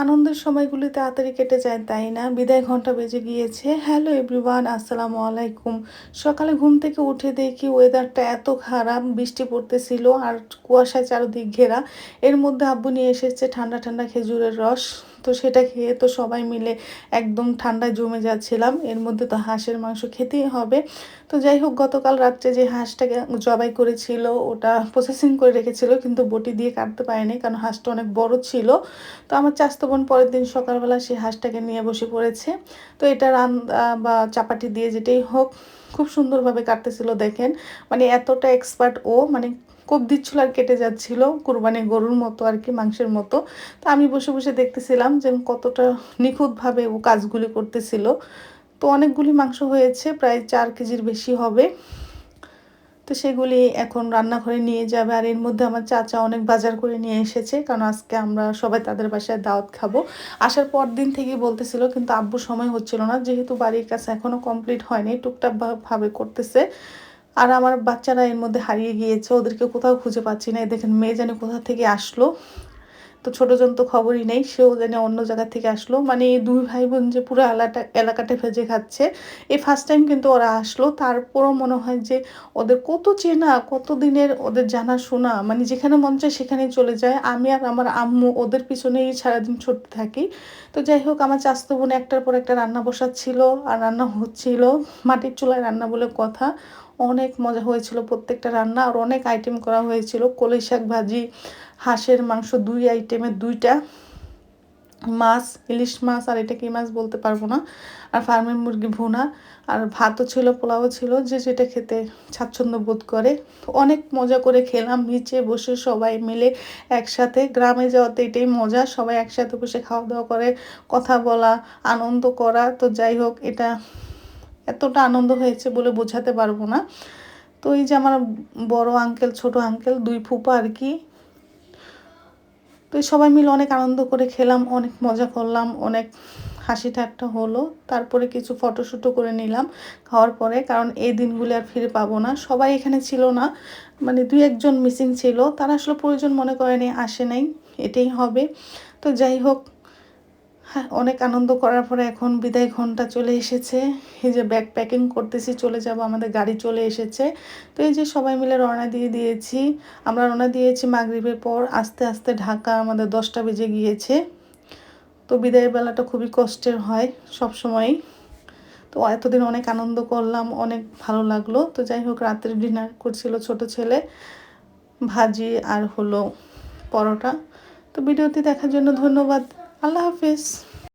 আনন্দের সময়গুলি তাড়াতাড়ি কেটে যায়, তাই না? বিদায় ঘণ্টা বেজে গিয়েছে। হ্যালো এভরিওয়ান, আসসালামু আলাইকুম। সকালে ঘুম থেকে উঠে দেখি ওয়েদারটা এত খারাপ, বৃষ্টি পড়তেছিল আর কুয়াশায় চারদিক ঘেরা। এর মধ্যে আব্বু নিয়ে এসেছে ঠান্ডা ঠান্ডা খেজুরের রস। তো সেটা খেয়ে তো সবাই মিলে একদম ঠান্ডায় জমে যাচ্ছিলাম। এর মধ্যে তো হাঁসের মাংস খেতেই হবে। তো যাই হোক, গতকাল রাত্রে যে হাঁসটাকে জবাই করেছিল, ওটা প্রসেসিং করে রেখেছিল, কিন্তু বটি দিয়ে কাটতে পারেনি, কারণ হাঁসটা অনেক বড় ছিল। তো আমার চাস্তো বোন পরের দিন সকালবেলা সেই হাঁসটাকে নিয়ে বসে পড়েছে। তো এটা রান্না বা চাপাটি দিয়ে যেটাই হোক, খুব সুন্দরভাবে কাটতেছিল, দেখেন। মানে এতটা এক্সপার্ট ও মানে কোপ দিচ্ছিল আর কেটে যাচ্ছিল, কোরবানি গরুর মতো আর কি, মাংসের মতো। তো আমি বসে বসে দেখতেছিলাম যে কতটা নিখুঁতভাবে ও কাজগুলি করতেছিল। তো অনেকগুলি মাংস হয়েছে, প্রায় চার কেজির বেশি হবে। তো সেগুলি এখন রান্নাঘরে নিয়ে যাবে, আর এর মধ্যে আমার চাচা অনেক বাজার করে নিয়ে এসেছে, কারণ আজকে আমরা সবাই তাদের বাসায় দাওয়াত খাব। আসার পর দিন থেকেই বলতেছিল, কিন্তু আব্বু সময় হচ্ছিল না, যেহেতু বাড়ির কাছে এখনও কমপ্লিট হয়নি, টুকটাক ভাবে করতেছে। আর আমার বাচ্চারা এর মধ্যে হারিয়ে গিয়েছে, ওদেরকে কোথাও খুঁজে পাচ্ছি না। দেখেন, মেয়ে জানে কোথা থেকে আসলো। তো ছোটোজন তো খবরই নেই, সেও জানে অন্য জায়গা থেকে আসলো। মানে এই দুই ভাই বোন যে পুরো এলাকা, এলাকাটা ভেজে খাচ্ছে। এই ফার্স্ট টাইম কিন্তু ওরা আসলো। তারপরও মনে হয় যে ওদের কত চেনা, কত দিনের ওদের জানা শোনা মানে যেখানে মন চায় সেখানেই চলে যায়। আমি আর আমার আম্মু ওদের পিছনেই সারাদিন ছুটতে থাকি। তো যাই হোক, আমার চাস্তো বোন একটার পর একটা রান্না বসাচ্ছিল আর রান্না হচ্ছিল। মাটির চুলায় রান্না বলে কথা। অনেক মজা হয়েছিল প্রত্যেকটা রান্না। আর অনেক আইটেম করা হয়েছিল। কলই শাক ভাজি হাঁসের মাংস দুই আইটেমের দুইটা, মাছ, ইলিশ মাছ আর এটা কি মাছ বলতে পারব না। আর ফার্মের মুরগি ভুনা, আর ভাতও ছিল পোলাও ছিল, যে যেটা খেতে স্বাচ্ছন্দ্য বোধ করে। অনেক মজা করে খেলাম, নিচে বসে সবাই মিলে একসাথে। গ্রামে যাওয়াতে এটাই মজা, সবাই একসাথে বসে খাওয়া দাওয়া করে, কথা বলা, আনন্দ করা। তো যাই হোক, এটা এতটা আনন্দ হয়েছে বলে বোঝাতে পারব না। তো এই যে আমার বড় আঙ্কেল ছোট আঙ্কেল দুই ফুপা আর কি তো সবাই মিলে অনেক আনন্দ করে খেলাম, অনেক মজা করলাম, অনেক হাসি ঠাট্টা হলো। তারপরে কিছু ফটোশ্যুটও করে নিলাম খাওয়ার পরে, কারণ এই দিনগুলি আর ফিরে পাবো না। সবাই এখানে ছিল না মানে দুই একজন মিসিং ছিল, তারা আসলে প্রয়োজন মনে করেনি, আসে নাই, এটাই হবে। তো যাই হোক অনেক আনন্দ করার পরে এখন বিদায় ঘণ্টা চলে এসেছে। এই যে ব্যাগ প্যাকিং করতেছি, চলে যাব, আমাদের গাড়ি চলে এসেছে। তো এই যে সবাই মিলে রওনা দিয়ে দিয়েছি। আমরা রওনা দিয়েছি মাগরীবের পর, আস্তে আস্তে ঢাকা আমাদের দশটা বেজে গিয়েছে। তো বিদায়ের বেলাটা খুবই কষ্টের হয় সব সময়ই তো এতদিন অনেক আনন্দ করলাম, অনেক ভালো লাগল। তো যাই হোক, রাত্রে ডিনার করছিল ছোট ছেলে। ভাজি আর হলো পরোটা। তো ভিডিওটি দেখার জন্য ধন্যবাদ। আল্লাহ হাফিজ